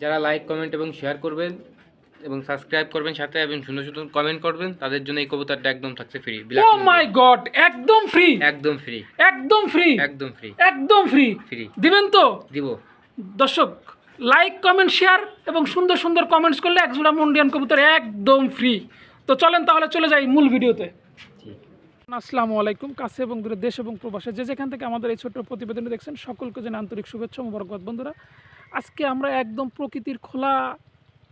যারা like comment এবং share করবেন এবং সাবস্ক্রাইব করবেন সাথে এবং সুন্দর সুন্দর কমেন্ট করবেন তাদের জন্য এই কবুতরটা একদম থাকছে ফ্রি ও মাই গড একদম ফ্রি একদম ফ্রি একদম ফ্রি একদম ফ্রি একদম ফ্রি ফ্রি দিবেন তো? দিব। দর্শক লাইক কমেন্ট শেয়ার এবং সুন্দর সুন্দর কমেন্টস করলে একজোড়া মুন্ডিয়ান কবুতর একদম ফ্রি তো চলেন তাহলে চলে যাই মূল ভিডিওতে। আসসালামু আলাইকুম কাছে এবং দূরে দেশ এবং প্রবাসে যে যেখান থেকে আমাদের এই ছোট্ট প্রতিবেদনটি দেখছেন সকলকে জানাই আন্তরিক শুভেচ্ছা মোবারকবাদ। বন্ধুরা আজকে আমরা একদম প্রকৃতির খোলা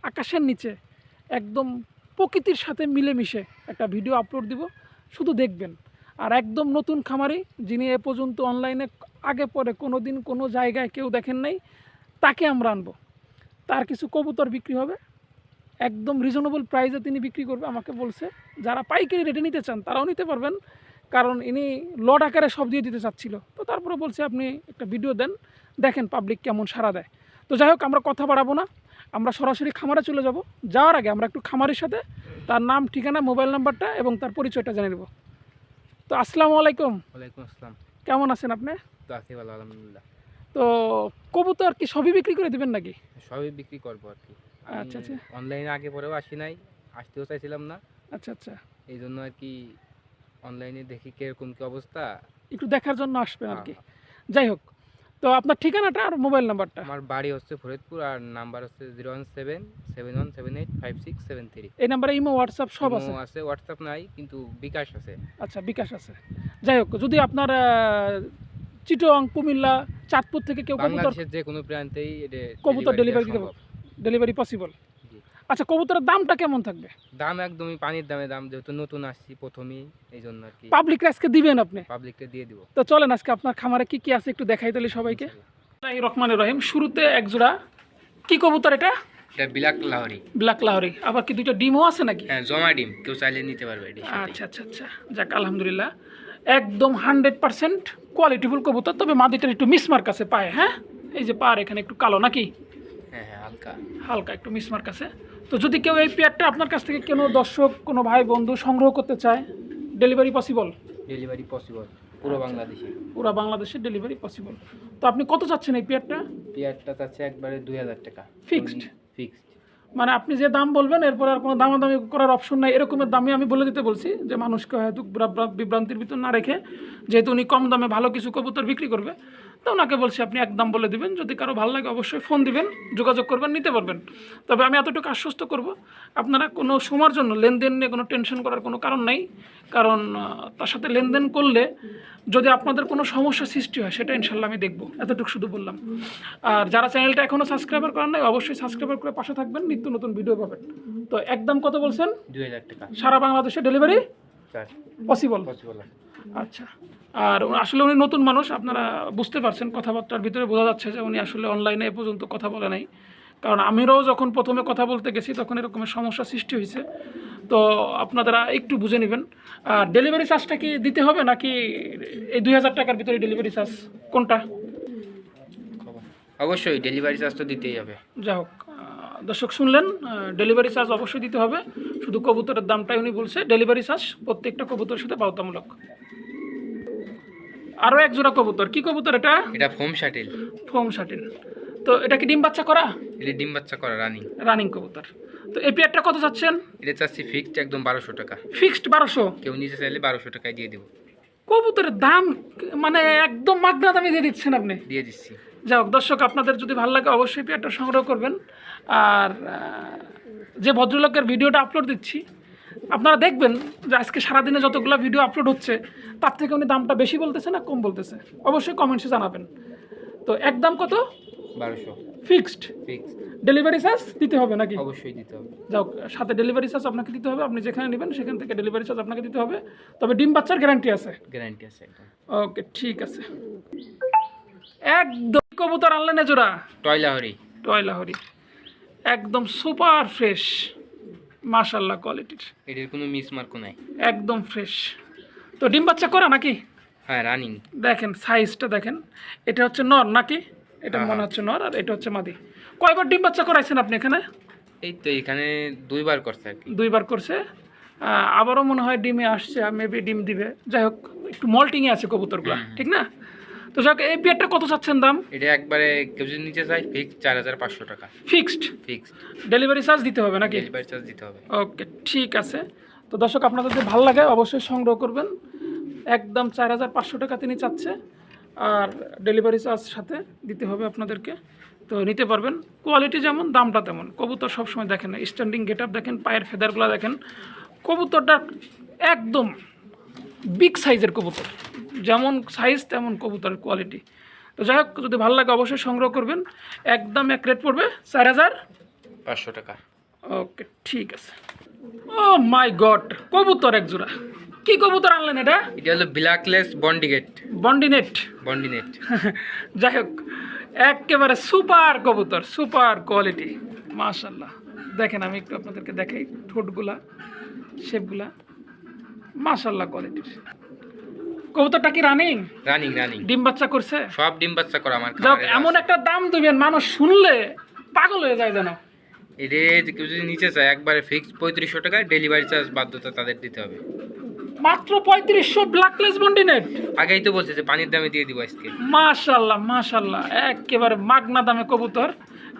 আকাশের নিচে, একদম প্রকৃতির সাথে মিলেমিশে একটা ভিডিও আপলোড দিব, শুধু দেখবেন। আর একদম নতুন খামারি, যিনি এ পর্যন্ত অনলাইনে আগে পরে কোনো দিন কোনো জায়গায় কেউ দেখেন নাই, তাকে আমরা আনব। তার কিছু কবুতর বিক্রি হবে। একদম রিজনেবল প্রাইসে তিনি বিক্রি করবে, আমাকে বলছে। যারা পাইকারি রেটে নিতে চান, তারাও নিতে পারবেন। কারণ ইনি লড আকারে সব দিয়ে দিতে চাচ্ছিল। তো তারপরে বলছে, আপনি একটা ভিডিও দেন, দেখেন পাবলিক কেমন সাড়া দেয়। তো যাই হোক আমরা কথা বাড়াবো না। আমরা সরাসরি খামারে চলে যাব। যাওয়ার আগে আমরা একটু খামারের সাথে তার নাম ঠিকানা মোবাইল নাম্বারটা এবং তার পরিচয়টা জেনে নেব। তো আসসালামু আলাইকুম। ওয়ালাইকুম আসসালাম। কেমন আছেন আপনি? তো আছি ভালো আলহামদুলিল্লাহ। তো কবুতর কি সবই বিক্রি করে দেবেন নাকি? সবই বিক্রি করব আর কি। আচ্ছা, আচ্ছা। অনলাইনে আগে পরেও আসি নাই আসতেও চাইছিলাম না। আচ্ছা আচ্ছা। এই জন্য আর কি অনলাইনে দেখি কীরকম কি অবস্থা। একটু দেখার জন্য আসবেন আর কি। হ্যাঁ, যাই হোক তো আপনার ঠিকানাটা আর মোবাইল নাম্বারটা? আমার বাড়ি হচ্ছে ফরিদপুর আর নাম্বার হচ্ছে zero one seven seven one seven eight five six seven three. এই নাম্বারে ইমো হোয়াটসঅ্যাপ সব আছে? আছে হোয়াটসঅ্যাপ নাই কিন্তু বিকাশ আছে। আচ্ছা বিকাশ আছে। যাই হোক যদি আপনার চিটং কুমিল্লা চাঁদপুর থেকে কেউ কবুতর যে কোনো প্রান্তেই কবুতর সম্ভব। Delivery possible. আচ্ছা কবুতরের দামটা কেমন থাকবে? দাম একদমই পানির দামে দাম যেহেতু নতুন আসছি প্রথমেই এই জন্য আর কি। পাবলিক আজকে দিবেন আপনি? পাবলিককে দিয়ে দিব। তো চলেন আজকে আপনার খামারে কি কি আছে একটু দেখাই তাহলে সবাইকে। এই রহমান রহিম শুরুতে এক জোড়া। কি কবুতর এটা? লাহরি ব্ল্যাক লাহরি আবার কি দুইটা ডিমও আছে নাকি? হ্যাঁ জমা ডিম কেউ চাইলে নিতে পারবে আচ্ছা আচ্ছা আচ্ছা। যাক আলহামদুলিল্লাহ। একদম হান্ড্রেড পার্সেন্ট কোয়ালিটিফুল কবুতর তবে মাদিটার একটু মিসমার্ক আছে পায়ে হ্যাঁ? এই যে পার এখানে একটু কালো নাকি? হ্যাঁ হ্যাঁ হালকা। হালকা একটু মিসমার্ক আছে। তো যদি কেউ এই পেয়ারটা আপনার কাছ থেকে কোনো দর্শক কোনো ভাই বন্ধু সংগ্রহ করতে চায় ডেলিভারি পসিবল ডেলিভারি পসিবল পুরো বাংলাদেশে। পুরো বাংলাদেশে ডেলিভারি পসিবল তো আপনি কত চাচ্ছেন এই পেয়ারটা? পেয়ারটা চাচ্ছে একবারে দুই হাজার টাকা। ফিক্সড ফিক্সড মানে আপনি যে দাম বলবেন এরপর আর কোনো দামাদামি করার অপশন নাই। এরকমের দামে আমি বলে দিতে বলছি যে মানুষকে হয়তো বিভ্রান্তির ভিতর না রেখে যেহেতু উনি কম দামে ভালো কিছু কবুতর বিক্রি করবে তো ওনাকে বলছি আপনি এক দাম বলে দিবেন যদি কারও ভালো লাগে অবশ্যই ফোন দিবেন যোগাযোগ করবেন নিতে পারবেন। তবে আমি এতটুকু আশ্বস্ত করব আপনারা কোনো সময়ের জন্য লেনদেন নিয়ে কোনো টেনশন করার কোনো কারণ নাই। কারণ তার সাথে লেনদেন করলে যদি আপনাদের কোনো সমস্যা সৃষ্টি হয় সেটা ইনশাল্লাহ আমি দেখব। এতটুকু শুধু বললাম। আর যারা চ্যানেলটা এখনও সাবস্ক্রাইবার করেন নাই অবশ্যই সাবস্ক্রাইবার করে পাশে থাকবেন নিত্য নতুন ভিডিও পাবেন। তো একদম কত বলছেন? দুই হাজার টাকা। সারা বাংলাদেশে ডেলিভারি পসিবল পসিবল আচ্ছা। আর আসলে উনি নতুন মানুষ আপনারা বুঝতে পারছেন কথাবার্তার ভিতরে বোঝা যাচ্ছে যে উনি আসলে অনলাইনে এ পর্যন্ত কথা বলে নাই। কারণ আমিরও যখন প্রথমে কথা বলতে গেছি তখন এরকমের সমস্যা সৃষ্টি হয়েছে। তো আপনারা একটু বুঝে নেবেন। আর ডেলিভারি চার্জটা কি দিতে হবে নাকি এই দুই হাজার টাকার ভিতরে ডেলিভারি চার্জ কোনটা? অবশ্যই ডেলিভারি চার্জ তো দিতেই হবে। যা হোক। দর্শক শুনলেন ডেলিভারি চার্জ অবশ্যই দিতে হবে। শুধু কবুতরের দামটাই উনি বলছে ডেলিভারি চার্জ প্রত্যেকটা কবুতরের সাথে বাধ্যতামূলক। আরও এক জোড়া কবুতর। কি কবুতর এটা? এটা ফোম শাটিল। Foam shuttle. তো এটা কি ডিম বাচ্চা করা? এটা ডিম বাচ্চা করা রানিং। রানিং কবুতর। তো এই পেয়ারটা কত চাচ্ছেন? এটা চাচ্ছি ফিক্সড একদম বারোশো টাকা। ফিক্সড বারোশো? কেউ নিতে চাইলে বারোশো টাকায় দিয়ে দেবো। কবুতরের দাম মানে একদম মাগনা দামে দিয়ে দিচ্ছেন আপনি। দিয়ে দিচ্ছি। যাই হোক দর্শক আপনাদের যদি ভালো লাগে অবশ্যই পেয়ারটা সংগ্রহ করবেন। আর যে ভদ্রলোকের ভিডিওটা আপলোড দিচ্ছি আপনারা দেখবেন যে আজকে সারাদিনে যতগুলো ভিডিও আপলোড হচ্ছে তার থেকে উনি দামটা বেশি বলতেছে না কম বলতেছে? অবশ্যই কমেন্টসে জানাবেন। তো একদম কত? বারোশো। ফিক্সড ফিক্সড ডেলিভারি চার্জ দিতে হবে নাকি? অবশ্যই দিতে হবে। যাও সাথে ডেলিভারি চার্জ আপনাকে দিতে হবে আপনি যেখানে নেবেন সেখান থেকে ডেলিভারি চার্জ আপনাকে দিতে হবে। তবে ডিম বাচ্চার গ্যারান্টি আছে। গ্যারান্টি আছে ওকে ঠিক আছে। একদম কবুতর আনলেন জোড়া? টয় লাহরি টয় লাহরি একদম সুপার ফ্রেশ মাশাল্লাহ কোয়ালিটির। এটির কোনো মিস মিসমার্কও নাই। একদম ফ্রেশ। তো ডিম বাচ্চা করা নাকি? হ্যাঁ রানিং। দেখেন সাইজটা দেখেন। এটা হচ্ছে নর নাকি? এটা হ্যাঁ, মনে হচ্ছে নর আর এটা হচ্ছে মাদি। কয়বার ডিম বাচ্চা করাইছেন আপনি এখানে? এই তো এখানে দুইবার করছে দুইবার করছে। আবারও মনে হয় ডিমে আসছে মেবি ডিম দিবে। যাই হোক একটু মল্টিংয়ে আছে কবুতরগুলো ঠিক না? তো যাক এই পেয়ারটা কত চাচ্ছেন দাম? এটা একবারে কেউ যদি নিতে চাই ফিক্স চার হাজার পাঁচশো টাকা। ফিক্সড ফিক্সড ডেলিভারি চার্জ দিতে হবে নাকি? ডেলিভারি চার্জ দিতে হবে। ওকে ঠিক আছে। তো দর্শক আপনাদের যদি ভালো লাগে অবশ্যই সংগ্রহ করবেন। একদম চার হাজার পাঁচশো টাকা তিনি চাচ্ছে। আর ডেলিভারি চার্জ সাথে দিতে হবে আপনাদেরকে। তো নিতে পারবেন। কোয়ালিটি যেমন দামটা তেমন। কবুতর সবসময় দেখেন স্ট্যান্ডিং গেট আপ দেখেন পায়ের ফেদারগুলো দেখেন। কবুতরটা একদম বিগ সাইজের কবুতর। যেমন সাইজ তেমন কবুতরের কোয়ালিটি তো যাই হোক যদি ভালো লাগে অবশ্যই সংগ্রহ করবেন। একদম এক রেট পড়বে চার হাজার। পাঁচশো টাকা। ওকে ঠিক আছে। ও মাই গড কবুতর এক জোড়া। কি কবুতর আনলেন এটা? এটা হলো ব্ল্যাকলেস বন্ডিগেট বন্ডিনেট বন্ডিনেট যাই হোক একেবারে সুপার কবুতর সুপার কোয়ালিটি মাশাল্লাহ দেখেন আমি একটু আপনাদেরকে দেখাই ঠোঁটগুলা শেপগুলা মাশাল্লাহ কোয়ালিটির কবুতরটা কি রানিং রানিং রানিং ডিম বাচ্চা করছে? সব ডিম বাচ্চা করা আমার যাক এমন একটা দাম দিবেন মানুষ শুনলে পাগল হয়ে যায় যেন। এটা কেউ যদি নিতে চায় একবারে ফিক্স পঁয়ত্রিশশো টাকা ডেলিভারি চার্জ বাধ্যতা তাদের দিতে হবে। মাত্র পঁয়ত্রিশশো ব্ল্যাকলেস বন্ডিনেট আগেই তো বলছে যে পানির দামে দিয়ে দিব আজকে। মাশাল্লাহ মাশাল্লাহ। একেবারে মাগনা দামে কবুতর।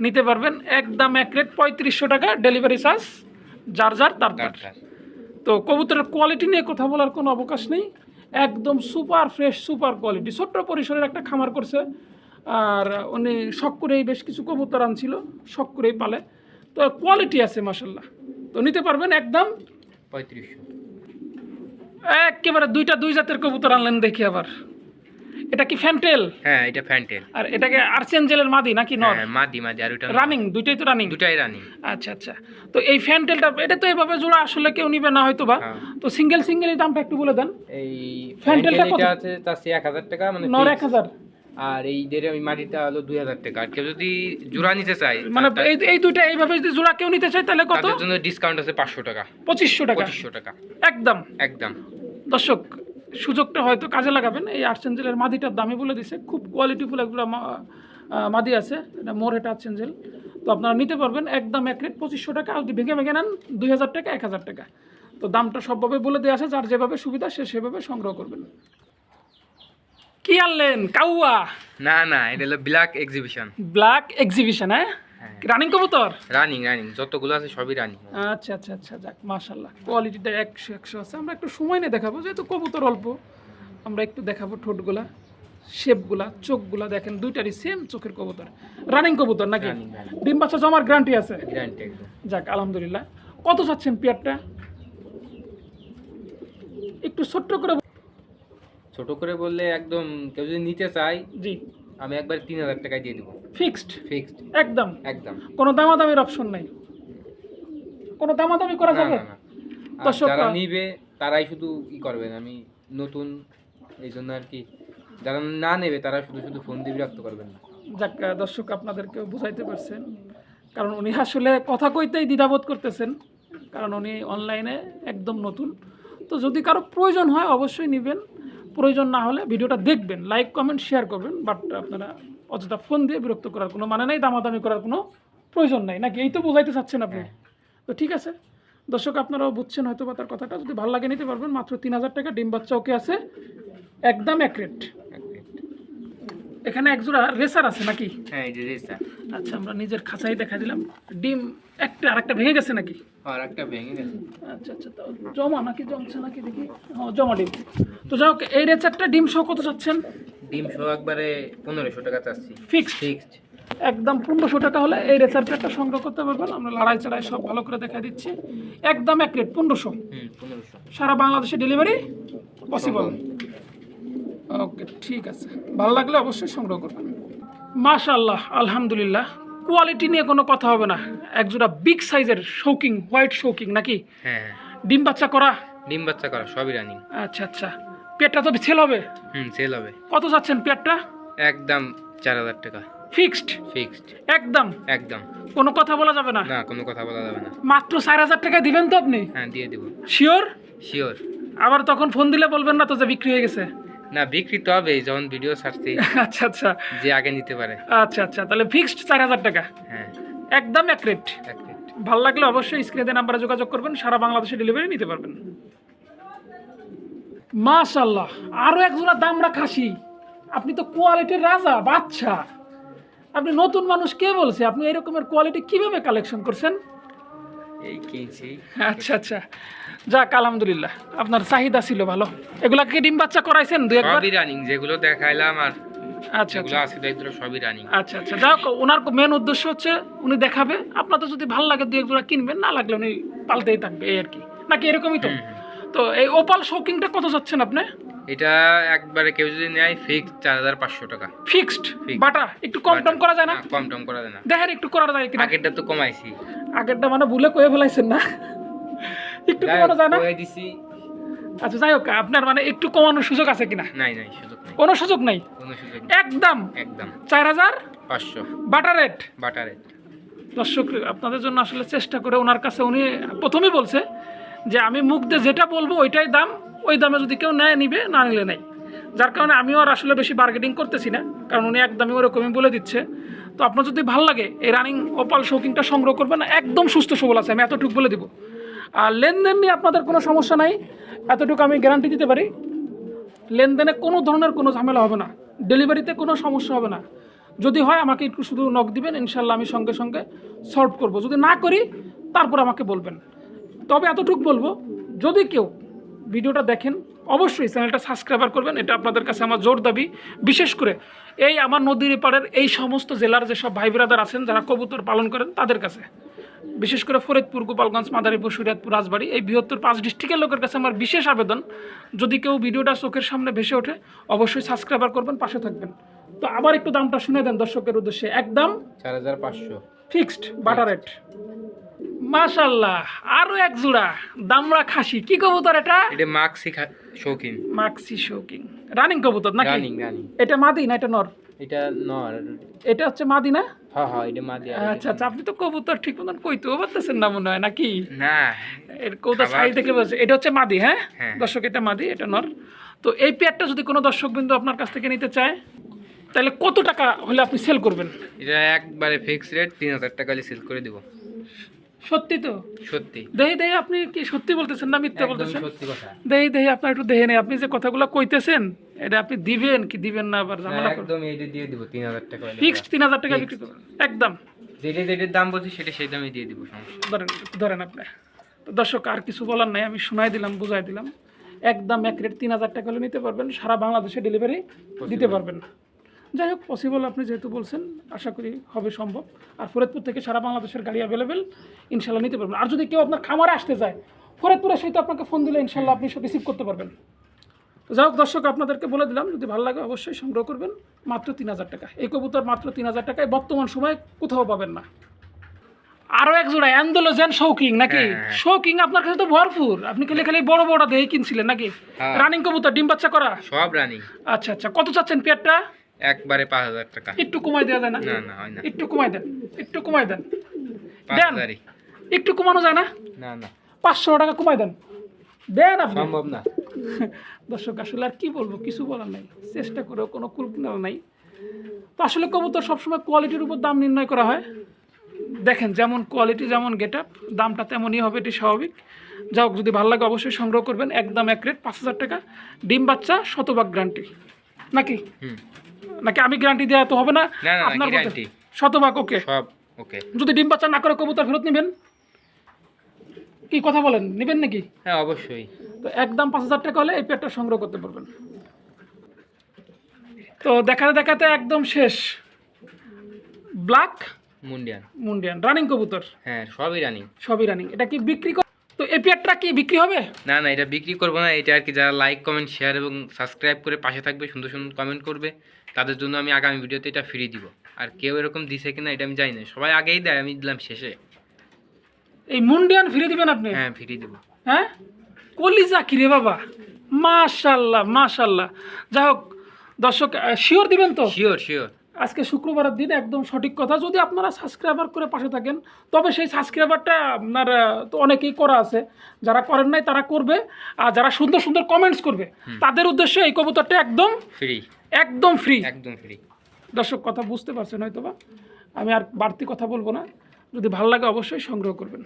নিতে পারবেন একদম এক রেট পঁয়ত্রিশশো টাকা ডেলিভারি চার্জ যার যার তার তার। তো কবুতরের কোয়ালিটি নিয়ে কথা বলার কোনো অবকাশ নেই। একদম সুপার ফ্রেশ সুপার কোয়ালিটি। ছোট্ট পরিসরের একটা খামার করছে। আর উনি শখ করেই বেশ কিছু কবুতর আনছিল শখ করেই পালে। তো কোয়ালিটি আছে মাসাল্লাহ তো নিতে পারবেন একদম। পঁয়ত্রিশশো। একেবারে দুইটা দুই জাতের কবুতর আনলেন দেখি আবার। এটা কি ফ্যান্টেল? হ্যাঁ এটা ফ্যান্টেল। আর এটাকে আর্সেঞ্জেলের মাদি নাকি নর? হ্যাঁ মাদি মাদি আর ওটা রানিং দুইটাই তো রানিং দুটাই রানিং আচ্ছা আচ্ছা। তো এই ফ্যান্টেলটা এটা তো এভাবে জোড়া আসলে কেউ নিবে না হয়তো বা। হ্যাঁ। তো সিঙ্গেল সিঙ্গেল এই দামটা একটু বলে দেন। এই ফ্যান্টেলটা কত? আছে তার সে এক হাজার টাকা মানে নর fix। এক হাজার। আর এই দের ওই মাটিটা হলো দুই হাজার টাকা। আর কেউ যদি জোড়া নিতে চায় মানে এই এই দুইটা এইভাবে যদি জোড়া কেউ নিতে চায় তাহলে কত? তাদের জন্য ডিসকাউন্ট আছে পাঁচশো টাকা। পঁচিশশো টাকা। পঁচিশশো টাকা। একদম। একদম। দর্শক সুযোগটা হয়তো কাজে লাগাবেন। এই আর্সেঞ্জেলের মাদিটার দামে বলে দিছে। খুব কোয়ালিটিফুল এগুলো মা- মাদি আছে। এটা মোর হেটা আর্সেঞ্জেল তো আপনারা নিতে পারবেন। একদম এক রেট পঁচিশশো টাকা। আর ভেঙে ভেঙে নেন দুই হাজার টাকা এক হাজার টাকা। তো দামটা সবভাবে বলে দেওয়া আছে যার যেভাবে সুবিধা সে সেভাবে সংগ্রহ করবেন। কি আনলেন? কাউয়া? না না এটা হলো ব্ল্যাক এক্সিবিশন ব্ল্যাক এক্সিবিশন হ্যাঁ? রানিং কবুতর? রানিং রানিং যতগুলো আছে সবই রানিং আচ্ছা আচ্ছা আচ্ছা যাক মাশাল্লাহ কোয়ালিটিটা একশো একশো আছে। আমরা একটু সময় নিয়ে দেখাবো যেহেতু কবুতর অল্প আমরা একটু দেখাবো ঠোঁটগুলা শেপগুলা চোখগুলা দেখেন দুইটারই সেম চোখের কবুতর। রানিং কবুতর নাকি? ডিম বাচ্চা জমার গ্যারান্টি আছে? গ্যারান্টি একদম যাক আলহামদুলিল্লাহ। কত চাচ্ছেন পেয়ারটা? একটু ছোট্ট করে বল- ছোট করে বললে একদম কেউ যদি নিতে চায় জি। আমি একবার তিন হাজার টাকায় দিয়ে দেবো। ফিক্সড। ফিক্সড। একদম। একদম। কোনো দামাদামির অপশন নাই। কোনো দামাদামি করা যাবে? না দর্শক, যারা নিবে তারাই শুধু ই করবেন। আমি নতুন এই জন্য আর কি যারা না নেবে তারা শুধু শুধু ফোন দিয়ে বিরক্ত করবেন না। যাক দর্শক আপনাদেরকে বুঝাইতে পারছেন। কারণ উনি আসলে কথা কইতেই দ্বিধাবোধ করতেছেন। কারণ উনি অনলাইনে একদম নতুন। তো যদি কারও প্রয়োজন হয় অবশ্যই নেবেন। প্রয়োজন না হলে ভিডিওটা দেখবেন লাইক কমেন্ট শেয়ার করবেন। বাট আপনারা অযথা ফোন দিয়ে বিরক্ত করার কোনো মানে নাই দামাদামি করার কোনো প্রয়োজন নাই। নাকি এই তো বোঝাইতে চাচ্ছেন আপনি? হ্যাঁ। তো ঠিক আছে। দর্শক আপনারাও বুঝছেন হয়তো বা তার কথাটা। যদি ভালো লাগে নিতে পারবেন মাত্র তিন হাজার টাকা ডিম বাচ্চা ওকে আছে। একদম এক রেট। এখানে একজোড়া রেসার আছে নাকি? হ্যাঁ আচ্ছা আমরা নিজের খাঁচাই দেখা দিলাম। ডিম একটা আরেকটা ভেঙে গেছে নাকি? আর একটা ভেঙে গেছে। আচ্ছা আচ্ছা তো জমা নাকি জমছে নাকি দেখি? হ্যাঁ জমা ডিম। তো যাই হোক এই রেচারটা ডিম সহ কত চাচ্ছেন? ডিম সহ একবারে পনেরোশো টাকা চাচ্ছি। ফিক্সড ফিক্সড একদম পনেরোশো টাকা হলে এই রেচার প্যাকটা সংগ্রহ করতে পারবেন। আমরা লড়াই চড়াই সব ভালো করে দেখা দিচ্ছি। একদম এক রেট পনেরোশো। সারা বাংলাদেশে ডেলিভারি পসিবল ওকে ঠিক আছে। ভালো লাগলে অবশ্যই সংগ্রহ করবেন। মাশাল্লাহ আলহামদুলিল্লাহ। কোয়ালিটি নিয়ে কোনো কথা হবে না। একজোড়া বিগ সাইজের শৌকিং হোয়াইট শৌকিং নাকি? হ্যাঁ হ্যাঁ। ডিম বাচ্চা করা? ডিম বাচ্চা করা সবই রানিং আচ্ছা আচ্ছা। পেটটা তো ছেল হবে? হুম সেল হবে। কত যাচ্ছেন পেটটা? একদম চার হাজার টাকা। ফিক্সড ফিক্সড একদম? একদম। কোনো কথা বলা যাবে না? না কোনো কথা বলা যাবে না। মাত্র চার হাজার টাকা দিবেন তো আপনি? হ্যাঁ দিয়ে দেবো। শিওর শিওর আবার তখন ফোন দিলে বলবেন না তো যে বিক্রি হয়ে গেছে। না বিক্রি তো হবে যখন ভিডিও ছাড়তে আচ্ছা আচ্ছা। যে আগে নিতে পারে। আচ্ছা আচ্ছা তাহলে ফিক্সড চার হাজার টাকা? হ্যাঁ। একদম এক রেট এক ভালো লাগলে অবশ্যই স্ক্রিনে নাম্বারে যোগাযোগ করবেন সারা বাংলাদেশে ডেলিভারি নিতে পারবেন। মাশাল্লাহ আরও এক জোড়া দামরা খাসি আপনি তো কোয়ালিটির রাজা বাচ্চা। আপনি নতুন মানুষ কে বলছে? আপনি এরকমের কোয়ালিটি কীভাবে কালেকশন করছেন? এই কিনছি। আচ্ছা আচ্ছা। যাক আলহামদুলিল্লাহ। আপনার চাহিদা ছিল ভালো। এগুলা কি ডিম বাচ্চা করাইছেন দু একবার? সবই রানিং যেগুলো দেখাইলাম আর আচ্ছা আচ্ছা। আছে দেখল সবই রানিং আচ্ছা আচ্ছা। যাক ওনার মেন উদ্দেশ্য হচ্ছে উনি দেখাবে। আপনাদের যদি ভালো লাগে দু একজোড়া কিনবেন না লাগলে উনি পাল্টেই থাকবে এই আর কি। নাকি এরকমই তো? তো এই ওপাল শৌকিংটা কত যাচ্ছেন আপনি? এটা একবারে কেউ যদি নেয় ফিক্স চার হাজার পাঁচশো টাকা। ফিক্সড বাটা? একটু কম টম করা যায় না? কম টম করা যায় না। দেখেন একটু করা যায় কিনা। আগেরটা তো কমাইছি। আগেরটা মানে ভুলে কয়ে ফেলাইছেন না। একটু কমানো যায় না? দিছি। আচ্ছা যাই হোক আপনার মানে একটু কমানোর সুযোগ আছে কিনা? নাই নাই সুযোগ নেই। কোনো সুযোগ নাই? কোনো সুযোগ একদম? একদম। চার হাজার? পাঁচশো। বাটা রেট? বাটারে দর্শক আপনাদের জন্য আসলে চেষ্টা করে ওনার কাছে উনি প্রথমেই বলছে যে আমি মুখ দিয়ে যেটা বলব ওইটাই দাম। ওই দামে যদি কেউ নেয় নিবে না নিলে নেই। যার কারণে আমিও আর আসলে বেশি বার্গেটিং করতেছি না কারণ উনি একদমই ওরকমই বলে দিচ্ছে। তো আপনার যদি ভালো লাগে, এই রানিং ওপাল শৌকিংটা সংগ্রহ করবেন, একদম সুস্থ সবল আছে, আমি এতটুকু বলে দিব। আর লেনদেন নিয়ে আপনাদের কোনো সমস্যা নাই, এতটুকু আমি গ্যারান্টি দিতে পারি। লেনদেনে কোনো ধরনের কোনো ঝামেলা হবে না ডেলিভারিতে কোনো সমস্যা হবে না। যদি হয়, আমাকে একটু শুধু নক দিবেন ইনশাল্লাহ আমি সঙ্গে সঙ্গে সলভ করব। যদি না করি, তারপর আমাকে বলবেন। তবে এতটুকু বলব, যদি কেউ ভিডিওটা দেখেন অবশ্যই চ্যানেলটা সাবস্ক্রাইবার করবেন এটা আপনাদের কাছে আমার জোর দাবি। বিশেষ করে এই আমার নদীর এপারের এই সমস্ত জেলার যেসব ভাই ব্রাদার আছেন যারা কবুতর পালন করেন তাদের কাছে। বিশেষ করে ফরিদপুর গোপালগঞ্জ মাদারীপুর শরীয়তপুর রাজবাড়ি এই বৃহত্তর পাঁচ ডিস্ট্রিক্টের লোকের কাছে আমার বিশেষ আবেদন। যদি কেউ ভিডিওটা চোখের সামনে ভেসে ওঠে অবশ্যই সাবস্ক্রাইবার করবেন পাশে থাকবেন। তো আবার একটু দামটা শুনে দেন দর্শকের উদ্দেশ্যে। একদম চার হাজার পাঁচশো। ফিক্সড বাটার রেট। মাশাল্লাহ আরও এক জোড়া দামড়া খাসি। কি কবুতর এটা? এটা মাক্সি শৌখিন। মাক্সি শৌকিং রানিং কবুতর নাকি? Running running. এটা মাদি না এটা নর? এটা নর। এটা হচ্ছে মাদি না? হ্যাঁ হ্যাঁ এটা মাদি আচ্ছা আচ্ছা আপনি তো কবুতর ঠিক মতন কইতেও পারতেছেন না মনে হয় নাকি? না। এর কবুতর সাইজ দেখলে বলছে এটা হচ্ছে মাদি হ্যাঁ? হ্যাঁ। দর্শক এটা মাদি এটা নর। তো এই পেয়ারটা যদি কোনো দর্শক বিন্দু আপনার কাছ থেকে নিতে চায় তাহলে কত টাকা হলে আপনি সেল করবেন? এটা একবারে ফিক্স রেট তিন হাজার টাকা সেল করে দিব। সত্যি তো? সত্যি। দেহি দেহি আপনি কি সত্যি বলতেছেন না মিথ্যা বলতেছেন? সত্যি কথা। দেহি দেহি আপনার একটু দেহে নেই। আপনি যে কথাগুলো কইতেছেন এটা আপনি দিবেন কি দিবেন না আবার ঝামেলা করবেন একদম এইটা দিয়ে দিব তিন হাজার টাকা ফিক্সড তিন হাজার টাকা বিক্রি করবেন। একদম। যেটা যেটার দাম বলছি সেটা সেই দামে দিয়ে দিব সমস্যা ধরেন ধরেন আপনি। তো দর্শক আর কিছু বলার নাই আমি শোনাই দিলাম বুঝাই দিলাম। একদম এক রেট তিন হাজার টাকা হলে নিতে পারবেন সারা বাংলাদেশে ডেলিভারি দিতে পারবেন যাই হোক পসিবল আপনি যেহেতু বলছেন আশা করি হবে সম্ভব। আর ফরিদপুর থেকে সারা বাংলাদেশের গাড়ি অ্যাভেলেবেল ইনশাল্লাহ নিতে পারবেন। আর যদি কেউ আপনার খামারে আসতে চায় ফরিদপুরে সেই তো আপনাকে ফোন দিলে ইনশাল্লাহ আপনি সব রিসিভ করতে পারবেন। তো যাই হোক দর্শক আপনাদেরকে বলে দিলাম যদি ভালো লাগে অবশ্যই সংগ্রহ করবেন। মাত্র তিন হাজার টাকা। এই কবুতর মাত্র তিন হাজার টাকায় বর্তমান সময়ে কোথাও পাবেন না। আরও এক জোড়া অ্যান্ডোলোজেন শৌকিং নাকি? হ্যাঁ, হ্যাঁ। শৌকিং আপনার কাছে তো ভরপুর। আপনি খালি খালি বড় বড় দেহে কিনছিলেন নাকি? হ্যাঁ। রানিং কবুতর ডিম বাচ্চা করা? সব রানিং। আচ্ছা আচ্ছা। কত চাচ্ছেন পেয়ারটা একবারে পাঁচ হাজার টাকা। একটু কমাই দেওয়া যায় না? না না হয় না। একটু কমাই দেন একটু কমাই দেন। দেন। একটু কমানো যায় না? না না। পাঁচশো টাকা কমাই দেন। দেন আপনি। সম্ভব না। দর্শক আসলে আর কি বলব কিছু বলার নাই। চেষ্টা করেও কোনো কুলকিনাল নাই। তো আসলে কবুতর সবসময় কোয়ালিটির উপর দাম নির্ণয় করা হয়। দেখেন যেমন কোয়ালিটি যেমন গেট আপ দামটা তেমনই হবে এটি স্বাভাবিক। যা হোক যদি ভালো লাগে অবশ্যই সংগ্রহ করবেন। একদম এক রেট পাঁচ হাজার টাকা। ডিম বাচ্চা শতভাগ গ্যারান্টি নাকি? হুম। নাকি আমি গ্যারান্টি দেওয়া তো হবে না? আপনার guarantee। শতভাগ ওকে? সব ওকে। যদি ডিম বাচ্চা না করে কবুতর ফেরত নেবেন? কি কথা বলেন? নেবেন নাকি? হ্যাঁ অবশ্যই। তো একদম পাঁচ হাজার টাকা হলে এই পেটটা সংগ্রহ করতে পারবেন। তো দেখাতে দেখাতে একদম শেষ। ব্ল্যাক মুন্ডিয়ান। মুন্ডিয়ান। রানিং কবুতর? হ্যাঁ সবই রানিং। সবই রানিং। এটা কি বিক্রি তো এই পেয়ারটা কি বিক্রি হবে? না না এটা বিক্রি করব না। এটা আর কি যারা লাইক কমেন্ট শেয়ার এবং সাবস্ক্রাইব করে পাশে থাকবে সুন্দর সুন্দর কমেন্ট করবে। তাদের জন্য আমি আগামী ভিডিওতে এটা ফ্রি দিব। আর কেউ এরকম দিছে কিনা এটা আমি জানি না। সবাই আগেই দেয় আমি দিলাম শেষে। এই মুন্ডিয়ান ফ্রি দিবেন আপনি? হ্যাঁ ফ্রি দিব। হ্যাঁ? কলিজা কি রে বাবা? মাশাল্লাহ মাশাল্লাহ। যাই হোক দর্শক শিওর দিবেন তো? শিওর শিওর আজকে শুক্রবারের দিন একদম সঠিক কথা। যদি আপনারা সাবস্ক্রাইবার করে পাশে থাকেন তবে সেই সাবস্ক্রাইবারটা আপনার তো অনেকেই করা আছে। যারা করেন নাই তারা করবে। আর যারা সুন্দর সুন্দর কমেন্টস করবে তাদের উদ্দেশ্যে এই কবুতরটা একদম ফ্রি একদম ফ্রি একদম ফ্রি দর্শক কথা বুঝতে পারছেন হয়তো বা আমি আর বাড়তি কথা বলব না। যদি ভালো লাগে অবশ্যই সংগ্রহ করবেন।